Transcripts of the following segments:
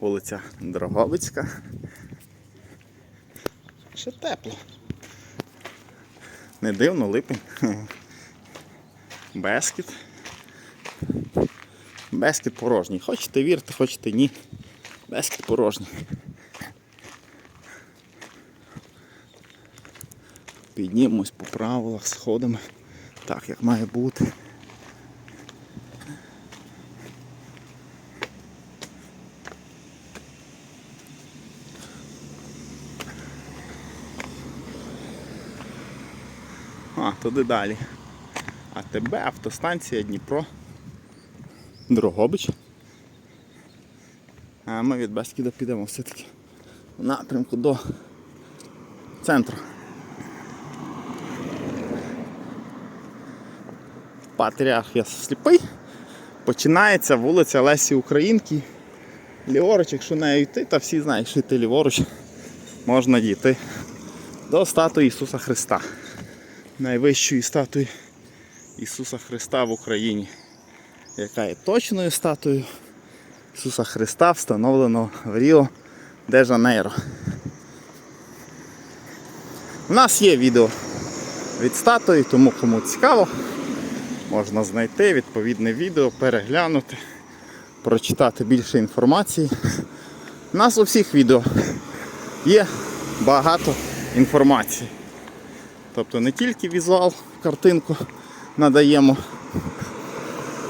вулиця Дрогобицька. Ще тепло. Не дивно, липень. Бескіт. Бескіт порожній. Хочете вірте, хочете ні. Бескіт порожній. Піднімемось по правилах, сходами. Так, як має бути. А, туди далі. АТБ, автостанція Дніпро. Дрогобич. А ми від Бескіда підемо все-таки в напрямку до центру. Патріарх я сліпий. Починається вулиця Лесі Українки. Ліворуч, якщо нею йти, та всі знають, що йти ліворуч можна дійти до статуї Ісуса Христа. Найвищої статуї Ісуса Христа в Україні, яка є точною статуєю Ісуса Христа, встановленого в Ріо де Жанейро. У нас є відео від статуї, тому кому цікаво, можна знайти відповідне відео, переглянути, прочитати більше інформації. У нас у всіх відео є багато інформації. Тобто не тільки візуал, картинку надаємо,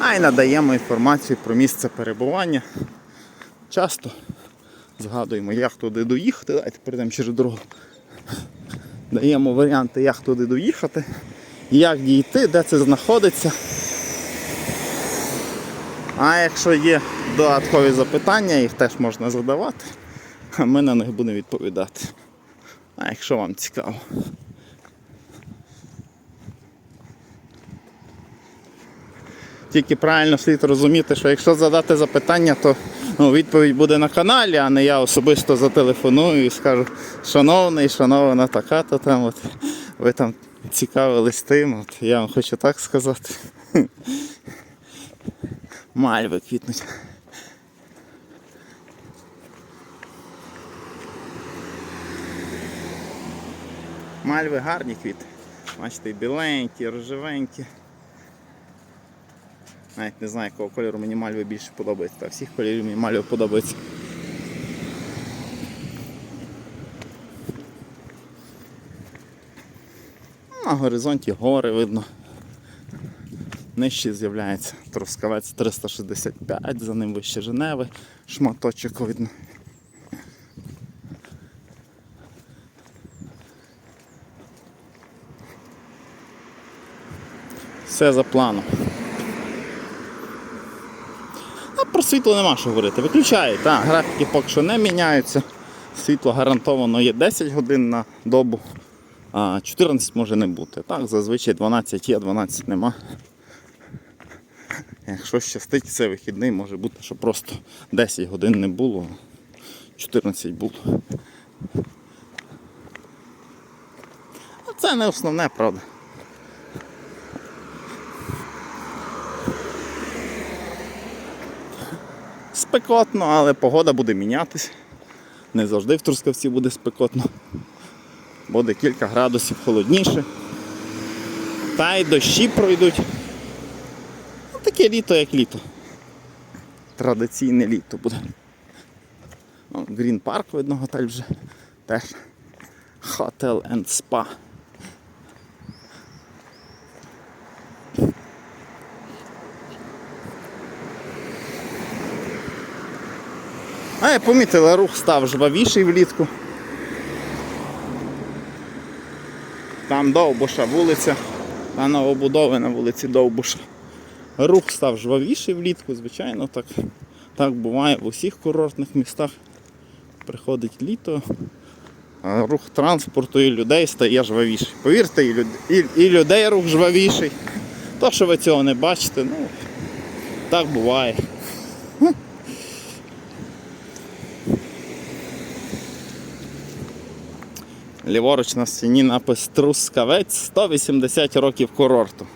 а й надаємо інформацію про місце перебування. Часто згадуємо, як туди доїхати. Давайте перейдемо через дорогу. Даємо варіанти, як туди доїхати, як дійти, де це знаходиться. А якщо є додаткові запитання, їх теж можна задавати, а ми на них будемо відповідати. А якщо вам цікаво. Тільки правильно слід розуміти, що якщо задати запитання, то ну, відповідь буде на каналі, а не я особисто зателефоную і скажу, шановний, шановна така, то там от ви там цікавились тим, от я вам хочу так сказати. Мальви квітнуть. Мальви гарні квіти. Бачите, біленькі, рожевенькі. Навіть не знаю, якого кольору мені мальви більше подобається. Та всіх кольорів мені мальви подобається. На горизонті гори видно. Нижче з'являється Трускавець 365, за ним вище Женеви, шматочок видно. Все за планом. А про світло нема що говорити. Виключають, так, графіки поки що не міняються. Світло гарантовано є 10 годин на добу, а 14 може не бути. Так, зазвичай 12 є, 12 нема. Якщо щастить, це вихідний, може бути, що просто 10 годин не було, 14 було. А Це не основне, правда. Спекотно, але погода буде мінятись. Не завжди в Трускавці буде спекотно. Буде кілька градусів холодніше. Та й дощі пройдуть. Ну, таке літо, як літо. Традиційне літо буде. Ну, Грін парк, видно, готель вже теж. Hotel and Spa. Я помітила, рух став жвавіший влітку. Там Довбуша вулиця, та новобудови на вулиці Довбуша. Рух став жвавіший влітку, звичайно, так, так буває в усіх курортних містах. Приходить літо, а рух транспорту і людей стає жвавіший. Повірте, і, люд... і, і людей рух жвавіший. То, що ви цього не бачите, ну так буває. Ліворуч на стіні напис Трускавець 180 років курорту.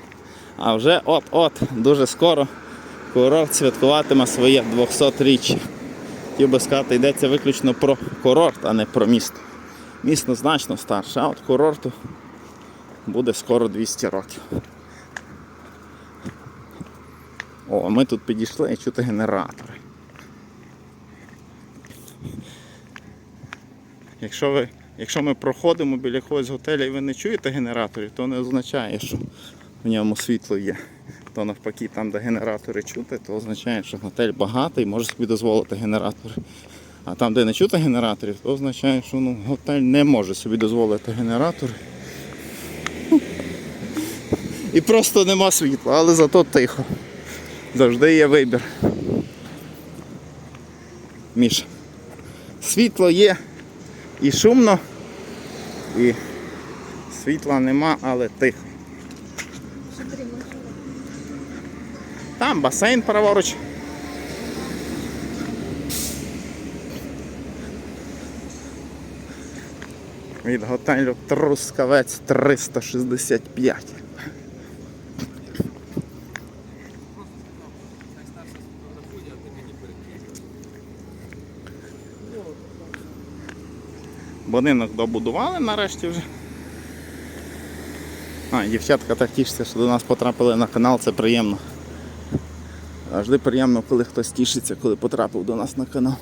А вже от-от, дуже скоро курорт святкуватиме своє 200-річчя. Хотів би сказати, йдеться виключно про курорт, а не про місто. Місто значно старше, а от курорту буде скоро 200 років. О, ми тут підійшли і чути генератори. Якщо, ви, якщо ми проходимо біля якогось готеля і ви не чуєте генераторів, то не означає, що в ньому світло є. То навпаки, там, де генератори чути, то означає, що готель багатий, може собі дозволити генератори. А там, де не чути генераторів, то означає, що ну, готель не може собі дозволити генератори. І просто нема світла, але зато тихо. Завжди є вибір. Міша. Світло є і шумно, і світла нема, але тихо. Там басейн праворуч. Від готелю Трускавець 365. Будинок добудували нарешті вже. А, дівчатка так тішиться, що до нас потрапили на канал, це приємно. Завжди приємно, коли хтось тішиться, коли потрапив до нас на канал.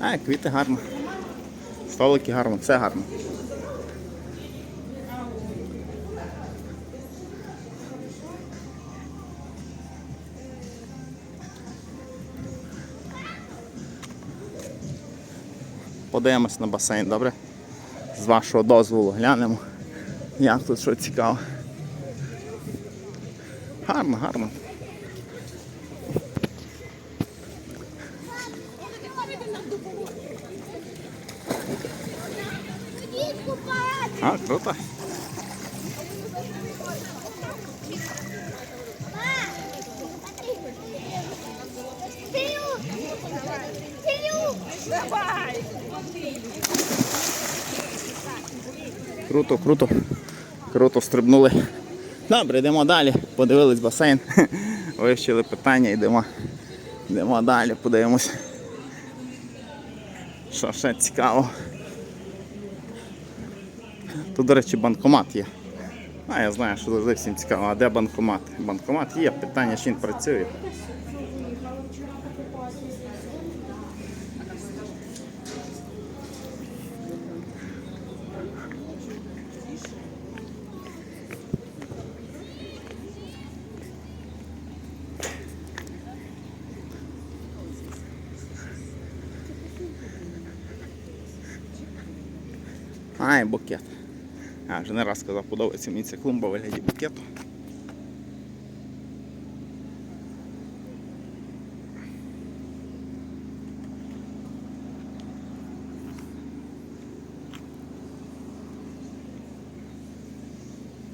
А, квіти гарно. Столики гарно, все гарно. Подивимось на басейн, добре? З вашого дозволу глянемо, як тут що цікаво. Гарно, гарно. А, круто. Круто, круто. Круто стрибнули. Добре, йдемо далі. Подивились басейн. Вивчили питання, йдемо. Йдемо далі, подивимось. Що ще цікаво. Тут, до речі, банкомат є. А, я знаю, що завжди всім цікаво. А де банкомат? Банкомат є, питання, чи він працює. А, і букет. А, вже не раз сказав, подобається мені ця клумба вигляді букету.